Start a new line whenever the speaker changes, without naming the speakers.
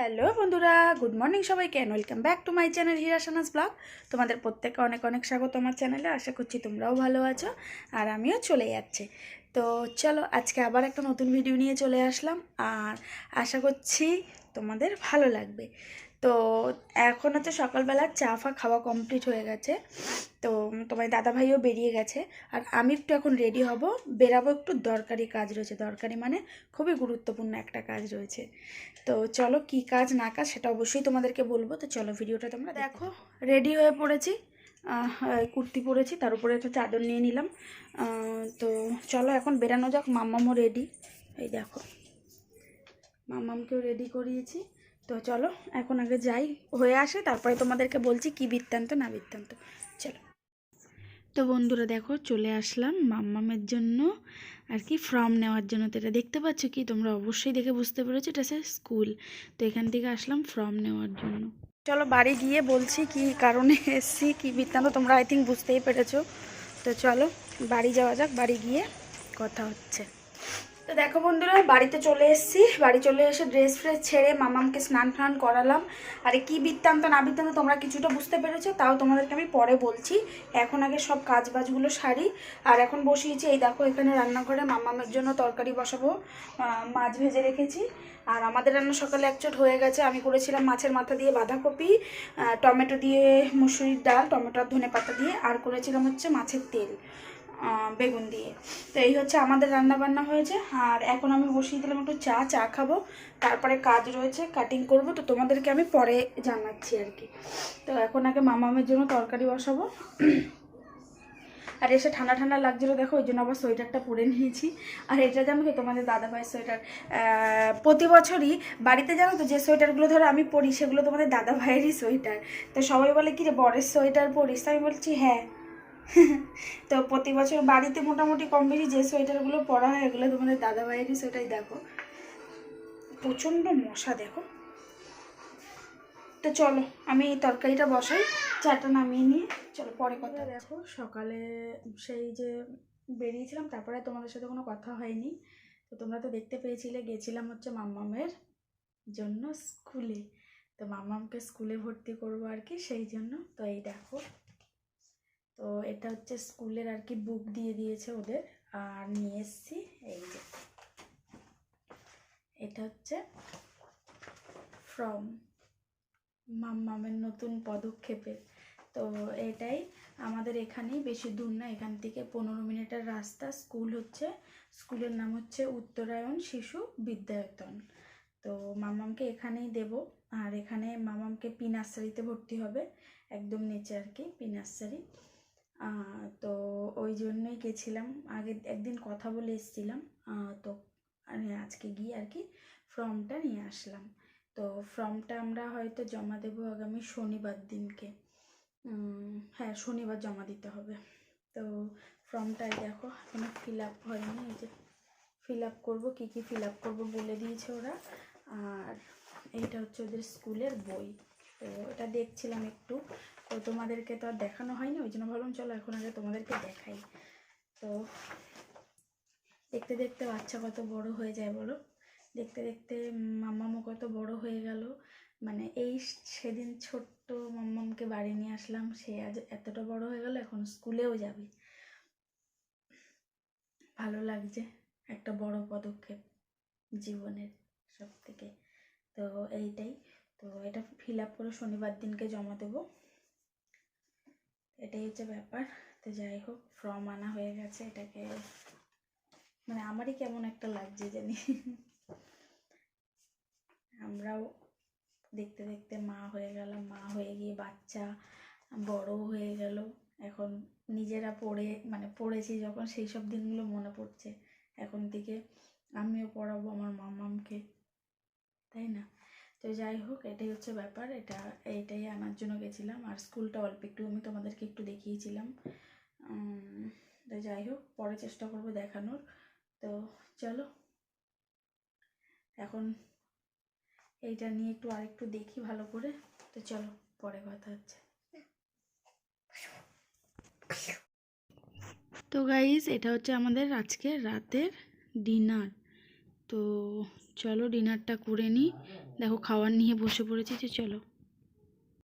Hello বন্ধুরা, good morning সবাইকে and welcome back to my channel হিরাসানাস blog তোমাদের প্রত্যেকে অনেক অনেক স্বাগত আমার চ্যানেলে আশা করছি তোমরাও ভালো আছো আর আমিও চলে যাচ্ছি। তো চলো আজকে আবার একটা নতুন ভিডিও নিয়ে চলে আসলাম আর আশা করছি তোমাদের ভালো লাগবে। তো এখন হচ্ছে সকালবেলা চা ফা খাওয়া কমপ্লিট হয়ে গেছে। তো তোমার দাদাভাইও বেরিয়ে গেছে। আর আমি একটু এখন রেডি হব। বেরাবো একটু দরকারি কাজ রয়েছে। দরকারি মানে খুবই গুরুত্বপূর্ণ একটা কাজ রয়েছে। তো চলো কি কাজ না কাজ সেটা অবশ্যই তোমাদেরকে বলব। তো চলো ভিডিওটা তোমরা দেখো। রেডি হয়ে পড়েছি। কুর্তি পরেছি। তার উপরে একটা চাদর নিয়ে নিলাম। তো চলো এখন বেরানো যাক। মাম্মামও রেডি এই দেখো। মাম্মামকেও রেডি করিয়েছি। তো চলো, এখন আগে যাই, হয়ে আসে, তারপরে তোমাদেরকে বলছি কি বৃত্তান্ত, না বৃত্তান্ত। চলো। তো বন্ধুরা দেখো, চলে আসলাম মাম্মামের জন্য, আর কি ফর্ম নেওয়ার জন্য। তো এটা দেখতে পাচ্ছ কি? তোমরা অবশ্যই দেখে বুঝতে পেরেছ, এটা স্কুল। তো এখান থেকে আসলাম ফর্ম নেওয়ার জন্য। চলো, বাড়ি গিয়ে বলছি কি কারণে এসছি, কি বৃত্তান্ত, তোমরা আই থিঙ্ক বুঝতেই পেরেছ। তো চলো, বাড়ি যাওয়া যাক, বাড়ি গিয়ে কথা হচ্ছে। তো দেখো বন্ধুরা, বাড়িতে চলে এসেছি। বাড়ি চলে এসে ড্রেস ফ্রেস ছেড়ে মামামকে স্নান ফান করালাম। আরে কি বৃত্তান্ত, না বৃত্তান্ত তোমরা কিছুটা বুঝতে পেরেছ, তাও তোমাদেরকে আমি পরে বলছি। এখন আগে সব কাজ বাজগুলো সারি। আর এখন বসিয়েছি, এই দেখো এখানে রান্নাঘরে মামামের জন্য তরকারি বসাবো মাছ ভেজে রেখেছি। আর আমাদের রান্না সকালে একচোট হয়ে গেছে, আমি করেছিলাম মাছের মাথা দিয়ে বাঁধাকপি টমেটো দিয়ে মুসুরির ডাল, টমেটো আর ধনে পাতা দিয়ে, আর করেছিলাম হচ্ছে মাছের তেল। বেগুন দিয়ে। তো এই হচ্ছে আমাদের রান্না বান্না হয়েছে। আর এখন আমি বসিয়ে দিলাম একটু চা চা খাব। তারপরে কাজ রয়েছে কাটিং করব। তো তোমাদেরকে আমি পরে জানাচ্ছি আর কি। তো এখন আগে মামামের জন্য তরকারি বসাবো। আর এসে ঠান্ডা ঠান্ডা লাগছিল, দেখো, ওই জন্য আবার সোয়েটারটা পরে নিয়েছি। আর এটা জানো তো, তোমাদের দাদা ভাইয়ের সোয়েটার প্রতি বছরই বাড়িতে জানো তো, যে সোয়েটারগুলো ধরো আমি পরি, সেগুলো তোমাদের দাদা ভাইয়েরই সোয়েটার। তো সবাই বলে, কি রে, বরের সোয়েটার পরিস? আমি বলছি হ্যাঁ। তো প্রতি বছর বাড়িতে মোটামুটি কম বেশি যে সোয়েটারগুলো পরা হয় এগুলো তোমাদের দাদা ভাইয়েরই সোয়েটার দেখো। প্রচণ্ড মশা দেখো। তো চলো আমি এই তরকারিটা বসাই চাটা নামিয়ে নিয়ে চলো পরে কথা দেখো সকালে সেই যে বেরিয়েছিলাম তারপরে তোমাদের সাথে কোনো কথা হয়নি। তো তোমরা তো দেখতে পেয়েছিলে গেছিলাম হচ্ছে মাম্মামের জন্য স্কুলে। তো মাম্মামকে স্কুলে ভর্তি করব আর কি সেই জন্য। তো এই দেখো তো এটা হচ্ছে স্কুলের আর কি বুক দিয়ে দিয়েছে ওদের। আর নিয়ে এসছি এই যে। এটা হচ্ছে ফ্রম মাম্মামের নতুন পদক্ষেপের। তো এটাই আমাদের এখানেই বেশি দূর না, এখান থেকে পনেরো মিনিটের রাস্তা। স্কুল হচ্ছে, স্কুলের নাম হচ্ছে উত্তরায়ণ শিশু বিদ্যায়তন। তো মামামকে এখানেই দেব। আর এখানে মামামকে পি নার্সারিতে ভর্তি হবে, একদম নিচে আর কি, পি নার্সারি। তো ওই জন্যই গেছিলাম। আগে একদিন কথা বলে এসেছিলাম তো আজকে গিয়ে আর কি ফর্মটা নিয়ে আসলাম। তো ফর্মটা আমরা হয়তো জমা দেবো আগামী শনিবার দিনকে। হ্যাঁ শনিবার জমা দিতে হবে। তো ফর্মটাই দেখো, এখনও ফিল আপ হয়নি। এই যে ফিল আপ করব, কী কী ফিল আপ করব বলে দিয়েছে ওরা। আর এইটা হচ্ছে ওদের স্কুলের বই। তো ওটা দেখছিলাম একটু। তো তোমাদেরকে তো আর দেখানো হয়নি, ওই জন্য ভাবলাম চলো এখন আগে তোমাদেরকে দেখাই। তো দেখতে দেখতে বাচ্চা কত বড় হয়ে যায় বলো? দেখতে দেখতে মাম্মামও কত বড় হয়ে গেল। মানে এই সেদিন ছোট্ট মাম্মামকে বাড়ি নিয়ে আসলাম, সে আজ এতটা বড় হয়ে গেল, এখন স্কুলেও যাবে। ভালো লাগছে, একটা বড় পদক্ষেপ জীবনের সব থেকে তো এইটাই। তো এটা ফিল আপ করে শনিবার দিনকে জমা দেবো। এটাই হচ্ছে ব্যাপার। তো যাই হোক ফর্ম আনা হয়ে গেছে এটাকে। মানে আমারই কেমন একটা লাগছে জানি। আমরাও দেখতে দেখতে মা হয়ে গেলাম। মা হয়ে গিয়ে বাচ্চা বড় হয়ে গেল। এখন নিজেরা পড়ে মানে পড়েছি যখন সেই সব দিনগুলো মনে পড়ছে। এখন থেকে আমিও পড়াবো আমার মামামকে। তাই না? তো যাই হোক, এটাই হচ্ছে ব্যাপার। এটা এইটাই আনার জন্য গেছিলাম। আর স্কুলটা অল্প একটু, আমি তোমাদেরকে একটু দেখিয়েছিলাম। তো যাই হোক, পরে চেষ্টা করব দেখানোর। তো চলো। এখন এইটা নিয়ে একটু আরেকটু দেখি ভালো করে। তো চলো, পরে কথা হচ্ছে। তো গাইজ এটা হচ্ছে আমাদের আজকে রাতের ডিনার তো চলো ডিনারটা করে নিই। দেখো খাবার নিয়ে বসে পড়েছি যে চলো।